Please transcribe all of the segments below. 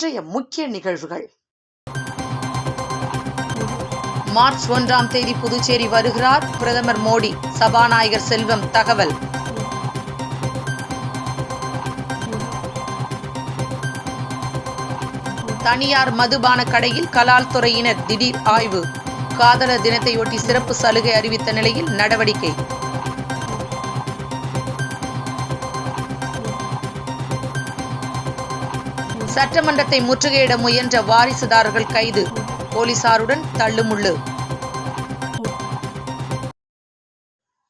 இன்றைய முக்கிய நிகழ்வுகள். மார்ச் ஒன்றாம் தேதி புதுச்சேரி வருகிறார் பிரதமர் மோடி. சபாநாயகர் செல்வம் தகவல். தனியார் மதுபான கடையில் கலால் துறையினர் திடீர் ஆய்வு. காதலர் தினத்தையொட்டி சிறப்பு சலுகை அறிவித்த நிலையில் நடவடிக்கை. சட்டமன்றத்தை முற்றுகையிட முயன்ற வாரிசுதாரர்கள் கைது. போலீசாருடன் தள்ளுமுள்ளு.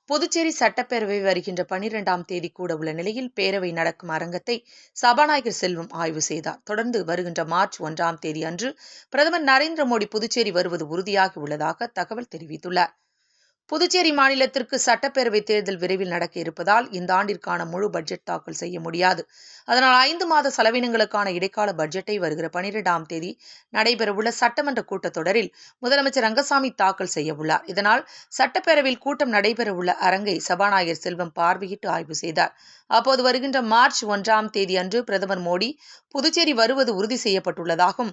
புதுச்சேரி சட்டப்பேரவை வருகின்ற பனிரெண்டாம் தேதி கூட உள்ள நிலையில் பேரவை நடக்கும் அரங்கத்தை சபாநாயகர் செல்வம் ஆய்வு செய்தார். தொடர்ந்து வருகின்ற மார்ச் ஒன்றாம் தேதி அன்று பிரதமர் நரேந்திர மோடி புதுச்சேரி வருவது உறுதியாகி உள்ளதாக தகவல் தெரிவித்துள்ளார். புதுச்சேரி மாநிலத்திற்கு சட்டப்பேரவை தேர்தல் விரைவில் நடக்க இருப்பதால் இந்த ஆண்டிற்கான முழு பட்ஜெட் தாக்கல் செய்ய முடியாது. அதனால் ஐந்து மாத செலவினங்களுக்கான இடைக்கால பட்ஜெட்டை வருகிற பனிரெண்டாம் தேதி நடைபெறவுள்ள சட்டமன்ற கூட்டத்தொடரில் முதலமைச்சர் ரங்கசாமி தாக்கல் செய்யவுள்ளார் இதனால் சட்டப்பேரவையில் கூட்டம் நடைபெறவுள்ள அரங்கை சபாநாயகர் செல்வம் பார்வையிட்டு ஆய்வு செய்தார். அப்போது வருகின்ற மார்ச் ஒன்றாம் தேதி அன்று பிரதமர் மோடி புதுச்சேரி வருவது உறுதி செய்யப்பட்டுள்ளதாகவும்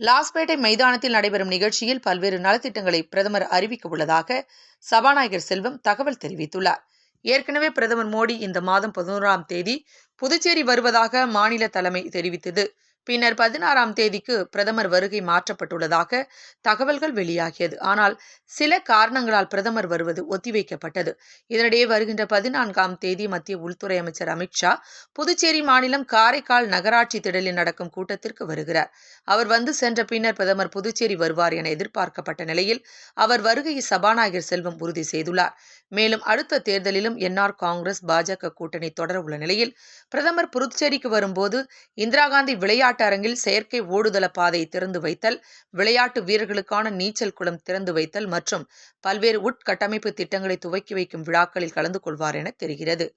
லாஸ்பேட்டை மைதானத்தில் நடைபெறும் நிகழ்ச்சியில் பல்வேறு நலத்திட்டங்களை பிரதமர் அறிவிக்க உள்ளதாக சபாநாயகர் செல்வம் தகவல் தெரிவித்துள்ளார். ஏற்கனவே பிரதமர் மோடி இந்த மாதம் பதினோராம் தேதி புதுச்சேரி வருவதாக மாநில தலைமை தெரிவித்தது. பின்னர் பதினாறாம் தேதிக்கு பிரதமர் வருகை மாற்றப்பட்டுள்ளதாக தகவல்கள் வெளியாகியது. ஆனால் சில காரணங்களால் பிரதமர் வருவது ஒத்திவைக்கப்பட்டது. இதனிடையே வருகின்ற பதினான்காம் தேதி மத்திய உள்துறை அமைச்சர் அமித்ஷா புதுச்சேரி மாநிலம் காரைக்கால் நகராட்சி திடலில் நடக்கும் கூட்டத்திற்கு வருகிறார். அவர் வந்து சென்ற பின்னர் பிரதமர் புதுச்சேரி வருவார் என எதிர்பார்க்கப்பட்ட நிலையில் அவர் வருகையை சபாநாயகர் செல்வம் உறுதி செய்துள்ளார். மேலும் அடுத்த தேர்தலிலும் என்ஆர் காங்கிரஸ் பாஜக கூட்டணி தொடர உள்ள நிலையில் பிரதமர் புதுச்சேரிக்கு வரும்போது இந்திரா காந்தி விளையாட்டு அரங்கில் செயற்கை ஓடுதள பாதை திறந்து வைத்தல் விளையாட்டு வீரர்களுக்கான நீச்சல் குளம் திறந்து வைத்தல் மற்றும் பல்வேறு உட்கட்டமைப்பு திட்டங்களை துவக்கி வைக்கும் விழாக்களில் கலந்து கொள்வார் என தெரிகிறது.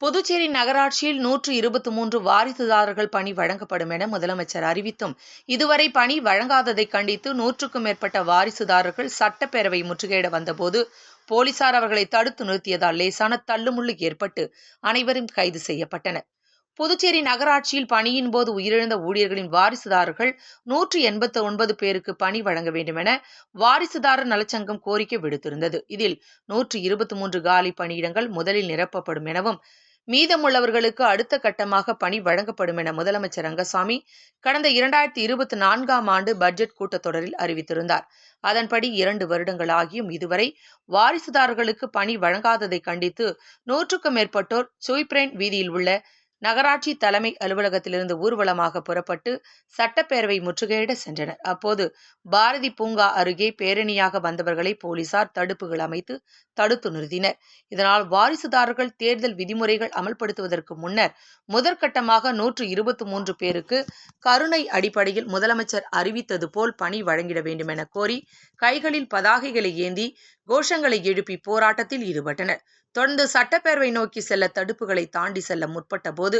புதுச்சேரி நகராட்சியில் நூற்று இருபத்தி மூன்று வாரிசுதாரர்கள் பணி வழங்கப்படும் என முதலமைச்சர் அறிவித்தும் இதுவரை பணி வழங்காததை கண்டித்து நூற்றுக்கும் மேற்பட்ட வாரிசுதாரர்கள் சட்டப்பேரவை முற்றுகையிட வந்தபோது போலீசார் அவர்களை தடுத்து நிறுத்தியதால் லேசான தள்ளுமுள்ளு ஏற்பட்டு அனைவரும் கைது செய்யப்பட்டனர் புதுச்சேரி நகராட்சியில் பணியின் போது உயிரிழந்த ஊழியர்களின் வாரிசுதாரர்கள் நூற்று எண்பத்தி ஒன்பது பேருக்கு பணி வழங்க வேண்டும் என வாரிசுதாரர் நலச்சங்கம் கோரிக்கை விடுத்திருந்தது. இதில் நூற்று இருபத்தி மூன்று காலி பணியிடங்கள் முதலில் நிரப்பப்படும் எனவும் மீதமுள்ளவர்களுக்கு அடுத்த கட்டமாக பணி வழங்கப்படும் என முதலமைச்சர் ரங்கசாமி கடந்த இரண்டாயிரத்தி இருபத்தி நான்காம் ஆண்டு பட்ஜெட் கூட்டத்தொடரில் அறிவித்திருந்தார். அதன்படி இரண்டு வருடங்களாகியும் இதுவரை வாரிசுதாரர்களுக்கு பணி வழங்காததை கண்டித்து நூற்றுக்கும் மேற்பட்டோர் சுய்பிரேன் வீதியில் உள்ள நகராட்சி தலைமை அலுவலகத்திலிருந்து ஊர்வலமாக புறப்பட்டு சட்டப்பேரவை முற்றுகையிட சென்றனர். அப்போது பாரதி பூங்கா அருகே பேரணியாக வந்தவர்களை போலீசார் தடுப்புகள் அமைத்து தடுத்து நிறுத்தினர். இதனால் வாரிசுதாரர்கள் தேர்தல் விதிமுறைகள் அமல்படுத்துவதற்கு முன்னர் முதற்கட்டமாக நூற்று இருபத்தி மூன்று பேருக்கு கருணை அடிப்படையில் முதலமைச்சர் அறிவித்தது போல் பணி வழங்கிட வேண்டும் என கோரி கைகளில் பதாகைகளை ஏந்தி கோஷங்களை எழுப்பி போராட்டத்தில் ஈடுபட்டனர். தொடர்ந்து சட்டப்பேரவை நோக்கி செல்ல தடுப்புகளை தாண்டி செல்ல முற்பட்ட போது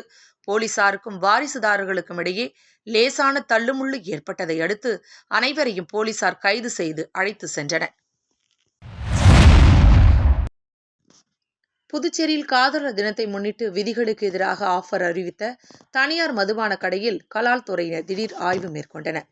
போலீசாருக்கும் வாரிசுதாரர்களுக்கும் இடையே லேசான தள்ளுமுள்ளு ஏற்பட்டதை அடுத்து அனைவரையும் போலீசார் கைது செய்து அழைத்து சென்றனர். புதுச்சேரியில் காதலர் தினத்தை முன்னிட்டு விதிகளுக்கு எதிராக ஆஃபர் அறிவித்த தனியார் மதுபான கடையில் கலால் துறையினர் திடீர் ஆய்வு மேற்கொண்டனர்.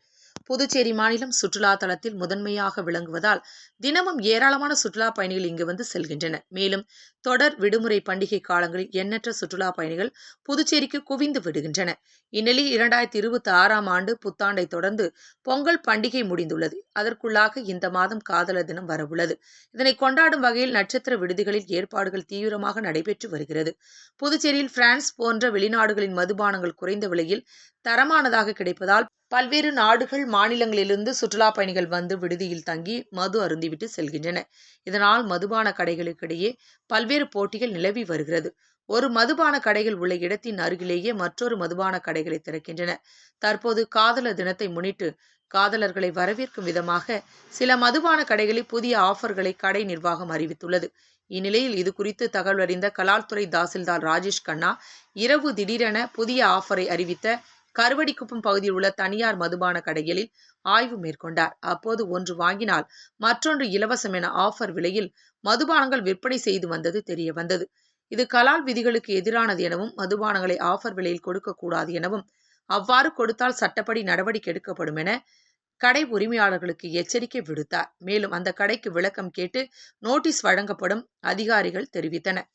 புதுச்சேரி மாநிலம் சுற்றுலா தலத்தில் முதன்மையாக விளங்குவதால் தினமும் ஏராளமான சுற்றுலா பயணிகள் இங்கு வந்து செல்கின்றனர் மேலும் தொடர் விடுமுறை பண்டிகை காலங்களில் எண்ணற்ற சுற்றுலா பயணிகள் புதுச்சேரிக்கு குவிந்து விடுகின்றனர் இந்நிலையில் இரண்டாயிரத்தி இருபத்தி ஆறாம் ஆண்டு புத்தாண்டை தொடர்ந்து பொங்கல் பண்டிகை முடிந்துள்ளது. அதற்குள்ளாக இந்த மாதம் காதலர் தினம் வரவுள்ளது. இதனை கொண்டாடும் வகையில் நட்சத்திர விடுதிகளில் ஏற்பாடுகள் தீவிரமாக நடைபெற்று வருகிறது. புதுச்சேரியில் பிரான்ஸ் போன்ற வெளிநாடுகளின் மதுபானங்கள் குறைந்த விலையில் தரமானதாக கிடைப்பதால் பல்வேறு நாடுகள் மாநிலங்களிலிருந்து சுற்றுலா பயணிகள் வந்து விடுதியில் தங்கி மது அருந்திவிட்டு செல்கின்றன. இதனால் மதுபான கடைகளுக்கிடையே பல்வேறு போட்டிகள் நிலவி வருகிறது. ஒரு மதுபான கடைகள் உள்ள இடத்தின் அருகிலேயே மற்றொரு மதுபான கடைகளை திறக்கின்றன. தற்போது காதலர் தினத்தை முன்னிட்டு காதலர்களை வரவேற்கும் விதமாக சில மதுபான கடைகளில் புதிய ஆஃபர்களை கடை நிர்வாகம் அறிவித்துள்ளது. இந்நிலையில் இது குறித்து தகவல் அறிந்த கலால்துறை தாசில்தார் ராஜேஷ் கண்ணா இரவு திடீரென புதிய ஆஃபரை அறிவித்த கருவடிக்குப்பம் பகுதியில் உள்ள தனியார் மதுபான கடைகளில் ஆய்வு மேற்கொண்டார். அப்போது ஒன்று வாங்கினால் மற்றொன்று இலவசம் என ஆஃபர் விலையில் மதுபானங்கள் விற்பனை செய்து வந்தது தெரிய வந்தது. இது கலால் விதிகளுக்கு எதிரானது எனவும் மதுபானங்களை ஆஃபர் விலையில் கொடுக்கக்கூடாது எனவும் அவ்வாறு கொடுத்தால் சட்டப்படி நடவடிக்கை எடுக்கப்படும் என கடை உரிமையாளர்களுக்கு எச்சரிக்கை விடுத்தார். மேலும் அந்த கடைக்கு விளக்கம் கேட்டு நோட்டீஸ் வழங்கப்படும் அதிகாரிகள் தெரிவித்தனர்.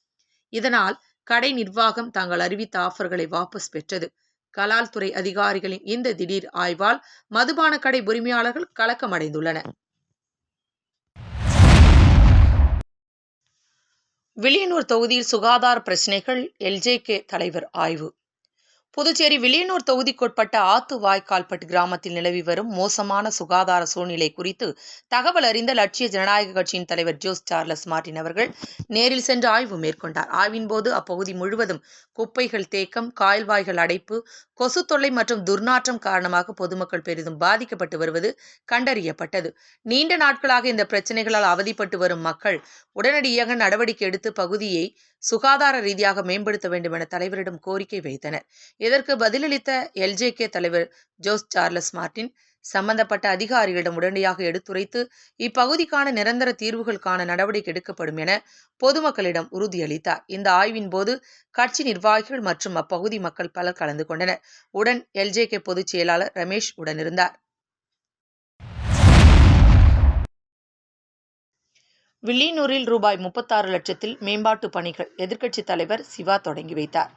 இதனால் கடை நிர்வாகம் தாங்கள் அறிவித்த ஆஃபர்களை வாபஸ் பெற்றது. கலால் துறை அதிகாரிகளின் இந்த திடீர் ஆய்வால் மதுபான கடை உரிமையாளர்கள் கலக்கமடைந்துள்ளனர். வில்லியனூர் தொகுதியில் சுகாதார பிரச்சினைகள் எல்ஜேகே தலைவர் ஆய்வு. புதுச்சேரி வில்லியனூர் தொகுதிக்குட்பட்ட ஆத்து வாய்க்கால்பட்டு கிராமத்தில் நிலவி வரும் மோசமான சுகாதார சூழ்நிலை குறித்து தகவல் அறிந்த லட்சிய ஜனநாயக கட்சியின் தலைவர் ஜோஸ் சார்லஸ் மார்டின் அவர்கள் நேரில் சென்று ஆய்வு மேற்கொண்டார். ஆய்வின் போது அப்பகுதி முழுவதும் குப்பைகள் தேக்கம் கால்வாய்கள் அடைப்பு கொசு தொல்லை மற்றும் துர்நாற்றம் காரணமாக பொதுமக்கள் பெரிதும் பாதிக்கப்பட்டு வருவது கண்டறியப்பட்டது. நீண்ட நாட்களாக இந்த பிரச்சனைகளால் அவதிப்பட்டு வரும் மக்கள் உடனடியாக நடவடிக்கை எடுத்து பகுதியை சுகாதார ரீதியாக மேம்படுத்த வேண்டும் என தலைவரிடம் கோரிக்கை வைத்தனர். இதற்கு பதிலளித்த எல்ஜேகே தலைவர் ஜோஸ் சார்லஸ் மார்டின் சம்பந்தப்பட்ட அதிகாரிகளிடம் உடனடியாக எடுத்துரைத்து இப்பகுதிக்கான நிரந்தர தீர்வுகளுக்கான நடவடிக்கை எடுக்கப்படும் என பொதுமக்களிடம் உறுதியளித்தார். இந்த ஆய்வின் போது கட்சி நிர்வாகிகள் மற்றும் அப்பகுதி மக்கள் பலர் கலந்து கொண்டனர். உடன் எல்ஜேகே பொதுச் செயலாளர் ரமேஷ் உடனிருந்தார். வில்லியனூரில் ரூபாய் முப்பத்தாறு லட்சத்தில் மேம்பாட்டு பணிகள் எதிர்க்கட்சித் தலைவர் சிவா தொடங்கி வைத்தார்.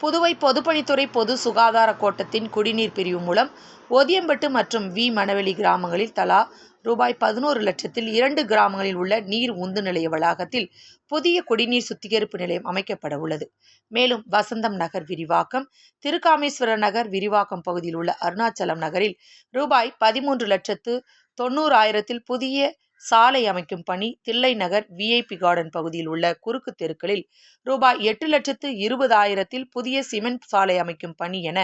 புதுவை பொதுப்பணித்துறை பொது சுகாதார கோட்டத்தின் குடிநீர் பிரிவு மூலம் ஒதியம்பட்டு மற்றும் வி. மணவெளி கிராமங்களில் தலா ரூபாய் பதினோரு லட்சத்தில் இரண்டு கிராமங்களில் உள்ள நீர் உந்து நிலைய வளாகத்தில் புதிய குடிநீர் சுத்திகரிப்பு நிலையம் அமைக்கப்பட உள்ளது. மேலும் வசந்தம் நகர் விரிவாக்கம் திருக்காமேஸ்வர நகர் விரிவாக்கம் பகுதியில் உள்ள அருணாச்சலம் நகரில் ரூபாய் பதிமூன்று லட்சத்து தொண்ணூறாயிரத்தில் புதிய சாலை அமைக்கும் பணி தில்லை நகர் விஐபி கார்டன் பகுதியில் உள்ள குறுக்கு தெருக்களில் ரூபாய் எட்டு லட்சத்து இருபதாயிரத்தில் புதிய சிமெண்ட் சாலை அமைக்கும் பணி என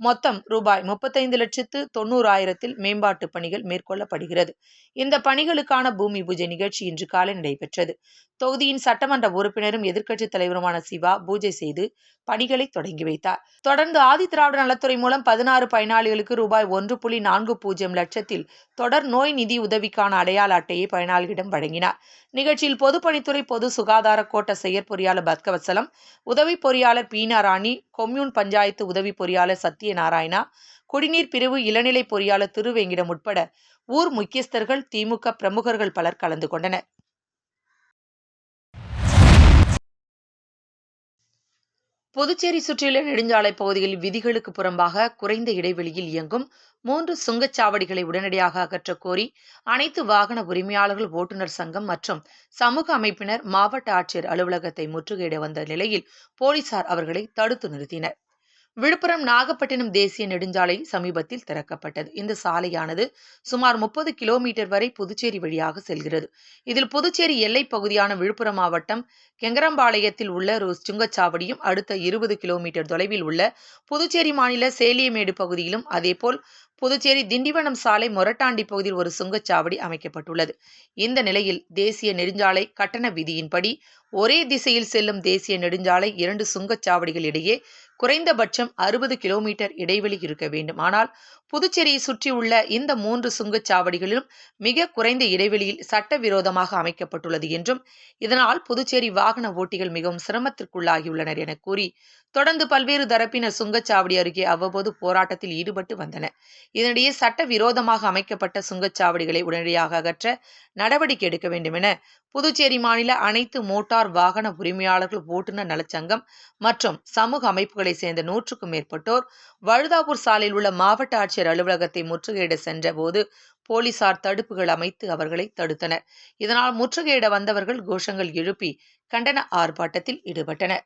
மொத்தம் ரூபாய் முப்பத்தைந்து லட்சத்து தொண்ணூறாயிரத்தில் மேம்பாட்டு பணிகள் மேற்கொள்ளப்படுகிறது. இந்த பணிகளுக்கான பூமி பூஜை நிகழ்ச்சி இன்று காலை நடைபெற்றது. தொகுதியின் சட்டமன்ற உறுப்பினரும் எதிர்க்கட்சித் தலைவருமான சிவா பூஜை செய்து பணிகளை தொடங்கி வைத்தார். தொடர்ந்து ஆதி திராவிட நலத்துறை மூலம் பதினாறு பயனாளிகளுக்கு ரூபாய் ஒன்று புள்ளி நான்கு பூஜ்ஜியம் லட்சத்தில் தொடர் நோய் நிதி உதவிக்கான அடையாள அட்டையை பயனாளிகளிடம் வழங்கினார். நிகழ்ச்சியில் பொதுப்பணித்துறை பொது சுகாதார கோட்ட செயற்பொறியாளர் பத்கவசலம் உதவி பொறியாளர் பீனா ராணி கொம்யூன் பஞ்சாயத்து உதவி பொறியாளர் நாராயணா குடிநீர் பிரிவு இளநிலை பொறியாளர் திருவேங்கிடம் உட்பட ஊர் முக்கியஸ்தர்கள் திமுக பிரமுகர்கள் பலர் கலந்து கொண்டனர். புதுச்சேரி சுற்றியுள்ள நெடுஞ்சாலை பகுதியில் விதிகளுக்கு புறம்பாக குறைந்த இடைவெளியில் இயங்கும் மூன்று சுங்கச்சாவடிகளை உடனடியாக அகற்றக் கோரி அனைத்து வாகன உரிமையாளர்கள் ஓட்டுநர் சங்கம் மற்றும் சமூக அமைப்பினர் மாவட்ட ஆட்சியர் அலுவலகத்தை முற்றுகையிட வந்த நிலையில் போலீசார் அவர்களை தடுத்து நிறுத்தினர். விழுப்புரம் நாகப்பட்டினம் தேசிய நெடுஞ்சாலை சமீபத்தில் திறக்கப்பட்டது. இந்த சாலையானது சுமார் முப்பது கிலோமீட்டர் வரை புதுச்சேரி வழியாக செல்கிறது. இதில் புதுச்சேரி எல்லைப் பகுதியான விழுப்புரம் மாவட்டம் கெங்கரம்பாளையத்தில் உள்ள ஒரு சுங்கச்சாவடியும் அடுத்த இருபது கிலோமீட்டர் தொலைவில் உள்ள புதுச்சேரி மாநில சேலியமேடு பகுதியிலும் அதேபோல் புதுச்சேரி திண்டிவனம் சாலை மொரட்டாண்டி பகுதியில் ஒரு சுங்கச்சாவடி அமைக்கப்பட்டுள்ளது. இந்த நிலையில் தேசிய நெடுஞ்சாலை கட்டண விதியின்படி ஒரே திசையில் செல்லும் தேசிய நெடுஞ்சாலை இரண்டு சுங்கச்சாவடிகள் இடையே குறைந்தபட்சம் அறுபது கிலோமீட்டர் இடைவெளி இருக்க வேண்டும். ஆனால் புதுச்சேரியை சுற்றியுள்ள இந்த மூன்று சுங்கச்சாவடிகளிலும் மிக குறைந்த இடைவெளியில் சட்டவிரோதமாக அமைக்கப்பட்டுள்ளது என்றும் இதனால் புதுச்சேரி வாகன ஓட்டிகள் மிகவும் சிரமத்திற்குள்ளாகியுள்ளனர் என கூறி தொடர்ந்து பல்வேறு தரப்பினர் சுங்கச்சாவடி அருகே அவ்வப்போது போராட்டத்தில் ஈடுபட்டு வந்தனர். இதனிடையே சட்டவிரோதமாக அமைக்கப்பட்ட சுங்கச்சாவடிகளை உடனடியாக அகற்ற நடவடிக்கை எடுக்க வேண்டும் என புதுச்சேரி மாநில அனைத்து மோட்டார் வாகன உரிமையாளர்கள் ஓட்டுநர் நலச்சங்கம் மற்றும் சமூக அமைப்புகளை சேர்ந்த நூற்றுக்கும் மேற்பட்டோர் வழுதாபூர் சாலையில் உள்ள மாவட்ட ஆட்சியர் அலுவலகத்தை முற்றுகையிட சென்ற போது போலீசார் தடுப்புகள் அமைத்து அவர்களை தடுத்தனர். இதனால் முற்றுகையிட வந்தவர்கள் கோஷங்கள் எழுப்பி கண்டன ஆர்ப்பாட்டத்தில் ஈடுபட்டனர்.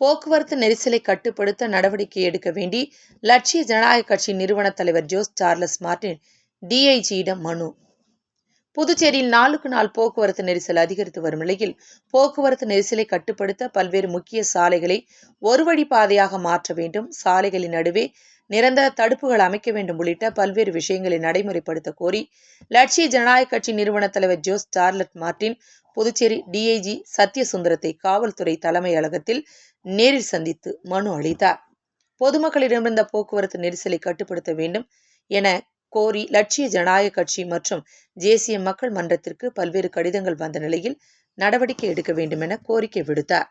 போக்குவரத்து நெரிசலை கட்டுப்படுத்த நடவடிக்கை எடுக்க வேண்டி லட்சிய ஜனநாயக கட்சி நிறுவன தலைவர் ஜோஸ் சார்லஸ் மார்டின் டிஐஜியிடம் மனு. புதுச்சேரியில் நாளுக்கு நாள் போக்குவரத்து நெரிசல் அதிகரித்து வரும் நிலையில் போக்குவரத்து நெரிசலை கட்டுப்படுத்த பல்வேறு முக்கிய சாலைகளை ஒரு வழி பாதையாக மாற்ற வேண்டும். சாலைகளின் நடுவே நிரந்தர தடுப்புகள் அமைக்க வேண்டும் உள்ளிட்ட பல்வேறு விஷயங்களை நடைமுறைப்படுத்த கோரி லட்சிய ஜனநாயக கட்சி நிறுவன தலைவர் Jose Charles Martin Puducherry DIG சத்யசுந்தரத்தை காவல்துறை தலைமை அலகத்தில் நேரில் சந்தித்து மனு அளித்தார். பொதுமக்களிடமிருந்த போக்குவரத்து நெரிசலை கட்டுப்படுத்த வேண்டும் என கோரி லட்சிய ஜனநாயக கட்சி மற்றும் தேசிய மக்கள் மன்றத்திற்கு பல்வேறு கடிதங்கள் வந்த நிலையில் நடவடிக்கை எடுக்க வேண்டும் என கோரிக்கை விடுத்தார்.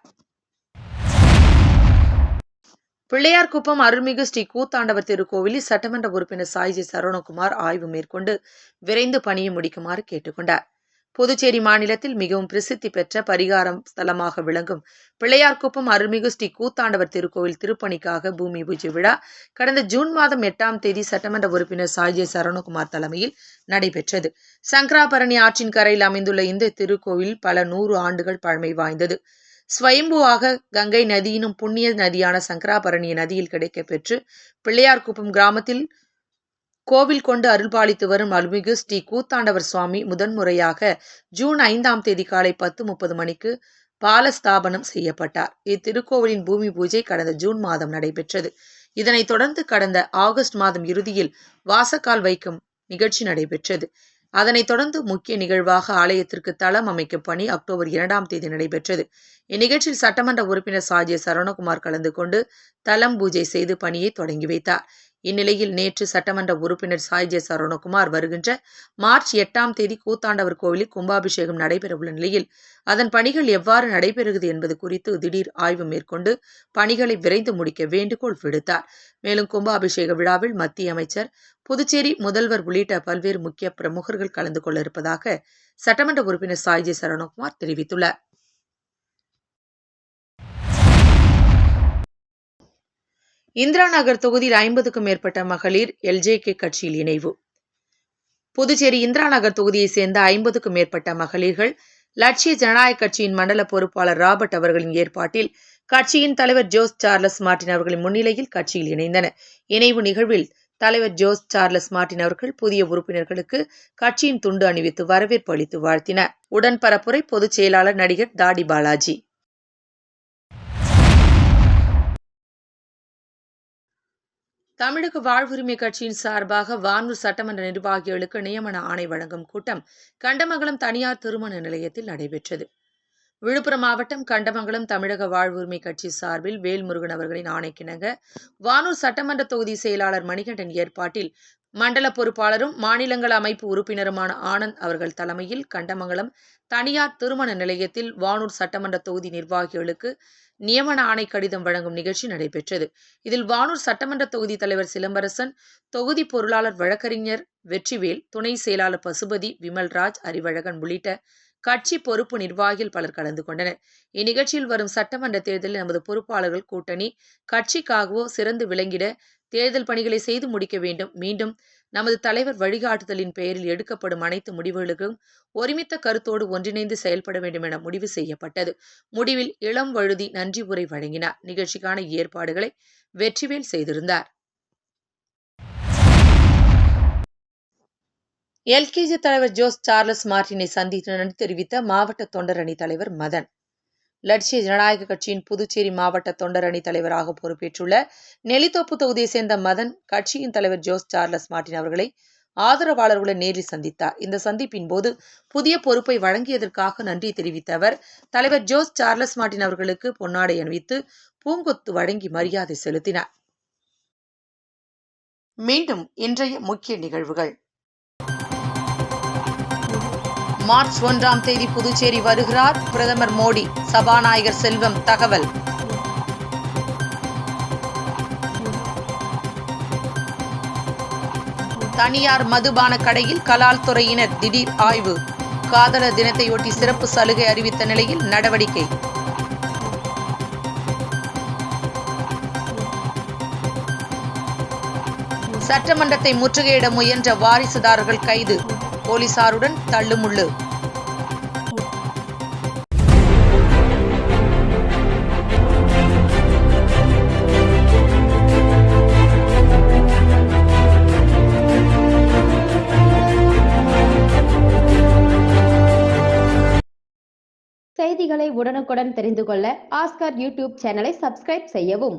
பிள்ளையார்குப்பம் அருள்மிகு ஸ்ரீ கூத்தாண்டவர் திருக்கோவிலில் சட்டமன்ற உறுப்பினர் சாய்ஜி சரவணகுமார் ஆய்வு மேற்கொண்டு விரைந்து பணியை முடிக்குமாறு கேட்டுக்கொண்டார். புதுச்சேரி மாநிலத்தில் மிகவும் பிரசித்தி பெற்ற பரிகாரம் ஸ்தலமாக விளங்கும் பிள்ளையார்குப்பம் அருள்மிகு ஸ்ரீ கூத்தாண்டவர் திருக்கோவில் திருப்பணிக்காக பூமி பூஜை விழா கடந்த ஜூன் மாதம் எட்டாம் தேதி சட்டமன்ற உறுப்பினர் சாஜே சரவணகுமார் தலைமையில் நடைபெற்றது. சங்கராபரணி ஆற்றின் கரையில் அமைந்துள்ள இந்த திருக்கோவில் பல நூறு ஆண்டுகள் பழமை வாய்ந்தது. ஸ்வயம்புவாக கங்கை நதியினும் புண்ணிய நதியான சங்கராபரணி நதியில் கிடைக்கப் பெற்று பிள்ளையார்குப்பம் கிராமத்தில் கோவில் கொண்டு அருள்பாலித்து வரும் அருள்மிகு ஸ்ரீ கூத்தாண்டவர் சுவாமி முதன்முறையாக ஜூன் ஐந்தாம் தேதி காலை பத்து முப்பது மணிக்கு பாலஸ்தாபனம் செய்யப்பட்டார். இத்திருக்கோவிலின் பூமி பூஜை கடந்த ஜூன் மாதம் நடைபெற்றது. இதனைத் தொடர்ந்து கடந்த ஆகஸ்ட் மாதம் இறுதியில் வாசக்கால் வைக்கும் நிகழ்ச்சி நடைபெற்றது. அதனைத் தொடர்ந்து முக்கிய நிகழ்வாக ஆலயத்திற்கு தளம் அமைக்கும் பணி அக்டோபர் இரண்டாம் தேதி நடைபெற்றது. இந்நிகழ்ச்சியில் சட்டமன்ற உறுப்பினர் சாஜே சரவணகுமார் கலந்து கொண்டு தலம் பூஜை செய்து பணியை தொடங்கி வைத்தார். இந்நிலையில் நேற்று சட்டமன்ற உறுப்பினர் சாய்ஜே சரவணகுமார் வருகின்ற மார்ச் எட்டாம் தேதி கூத்தாண்டவர் கோவிலில் கும்பாபிஷேகம் நடைபெறவுள்ள நிலையில் அதன் பணிகள் எவ்வாறு நடைபெறுகிறது என்பது குறித்து திடீர் ஆய்வு மேற்கொண்டு பணிகளை விரைந்து முடிக்க வேண்டுகோள் விடுத்தார். மேலும் கும்பாபிஷேக விழாவில் மத்திய அமைச்சர் புதுச்சேரி முதல்வர் உள்ளிட்ட பல்வேறு முக்கிய பிரமுகர்கள் கலந்து கொள்ள இருப்பதாக சட்டமன்ற உறுப்பினர் சாய்ஜி சரவணகுமார் தெரிவித்துள்ளார். இந்திரா நகர் தொகுதியில் ஐம்பதுக்கும் மேற்பட்ட மகளிர் எல்ஜேகே கட்சியில் இணைவு. புதுச்சேரி இந்திரா நகர் தொகுதியைச் சேர்ந்த ஐம்பதுக்கும் மேற்பட்ட மகளிர்கள் லட்சிய ஜனநாயக கட்சியின் மண்டல பொறுப்பாளர் ராபர்ட் அவர்களின் ஏற்பாட்டில் கட்சியின் தலைவர் ஜோஸ் சார்லஸ் மார்டின் அவர்களின் முன்னிலையில் கட்சியில் இணைந்தனர். இணைவு நிகழ்வில் தலைவர் ஜோஸ் சார்லஸ் மார்டின் அவர்கள் புதிய உறுப்பினர்களுக்கு கட்சியின் துண்டு அணிவித்து வரவேற்பு அளித்து வாழ்த்தினர். உடன்பரப்புரை பொதுச் செயலாளர் நடிகர் தாடி பாலாஜி. தமிழக வாழ்வுரிமை கட்சியின் சார்பாக வானூர் சட்டமன்ற நிர்வாகிகளுக்கு நியமன ஆணை வழங்கும் கூட்டம் கண்டமங்கலம் தனியார் திருமண நிலையத்தில் நடைபெற்றது. விழுப்புரம் மாவட்டம் கண்டமங்கலம் தமிழக வாழ்வுரிமை கட்சி சார்பில் வேல்முருகன் அவர்களின் ஆணைக்கிணங்க வானூர் சட்டமன்ற தொகுதி செயலாளர் மணிகண்டன் ஏற்பாட்டில் மண்டல பொறுப்பாளரும் மாநிலங்கள அமைப்பு உறுப்பினருமான ஆனந்த் அவர்கள் தலைமையில் கண்டமங்கலம் தனியார் திருமண நிலையத்தில் வானூர் சட்டமன்ற தொகுதி நிர்வாகிகளுக்கு நியமன ஆணை கடிதம் வழங்கும் நிகழ்ச்சி நடைபெற்றது. இதில் வானூர் சட்டமன்ற தொகுதி தலைவர் சிலம்பரசன் தொகுதி பொருளாளர் வழக்கறிஞர் வெற்றிவேல் துணை செயலாளர் பசுபதி விமல்ராஜ் அறிவழகன் உள்ளிட்ட கட்சி பொறுப்பு நிர்வாகிகள் பலர் கலந்து கொண்டனர். இந்நிகழ்ச்சியில் வரும் சட்டமன்ற தேர்தலில் நமது பொறுப்பாளர்கள் கூட்டணி கட்சிக்காகவோ சிறந்து விளங்கிட தேர்தல் பணிகளை செய்து முடிக்க வேண்டும். மீண்டும் நமது தலைவர் வழிகாட்டுதலின் பெயரில் எடுக்கப்படும் அனைத்து முடிவுகளுக்கும் ஒருமித்த கருத்தோடு ஒன்றிணைந்து செயல்பட வேண்டும் என முடிவு செய்யப்பட்டது. முடிவில் இளம் வழுதி நன்றி உரை வழங்கினார். நிகழ்ச்சிக்கான ஏற்பாடுகளை வெற்றிவேல் செய்திருந்தார். எல்கேஜி தலைவர் ஜோஸ் சார்லஸ் மார்டினை சந்தித்து நன்றி தெரிவித்த மாவட்ட தொண்டர் அணி தலைவர் மதன். லட்சிய ஜனநாயக கட்சியின் புதுச்சேரி மாவட்ட தொண்டர் அணி தலைவராக பொறுப்பேற்றுள்ள நெல்லித்தோப்பு தொகுதியை சேர்ந்த மதன் கட்சியின் தலைவர் ஜோஸ் சார்லஸ் மார்டின் அவர்களை ஆதரவாளர்களுடன் நேரில் சந்தித்தார். இந்த சந்திப்பின் போது புதிய பொறுப்பை வழங்கியதற்காக நன்றி தெரிவித்த அவர் தலைவர் ஜோஸ் சார்லஸ் மார்டின் அவர்களுக்கு பொன்னாடை அணிவித்து பூங்கொத்து வழங்கி மரியாதை செலுத்தினார். மீண்டும் இன்றைய முக்கிய நிகழ்வுகள். மார்ச் ஒன்றாம் தேதி புதுச்சேரி வருகிறார் பிரதமர் மோடி. சபாநாயகர் செல்வம் தகவல். தனியார் மதுபான கடையில் கலால் துறையினர் திடீர் ஆய்வு. காதலர் தினத்தையொட்டி சிறப்பு சலுகை அறிவித்த நிலையில் நடவடிக்கை. சட்டமன்றத்தை முற்றுகையிட முயன்ற வாரிசுதாரர்கள் கைது. போலீசாருடன் தள்ளுமுள்ளு. செய்திகளை உடனுக்குடன் தெரிந்து கொள்ள ஆஸ்கர் யூடியூப் சேனலை சப்ஸ்கிரைப் செய்யவும்.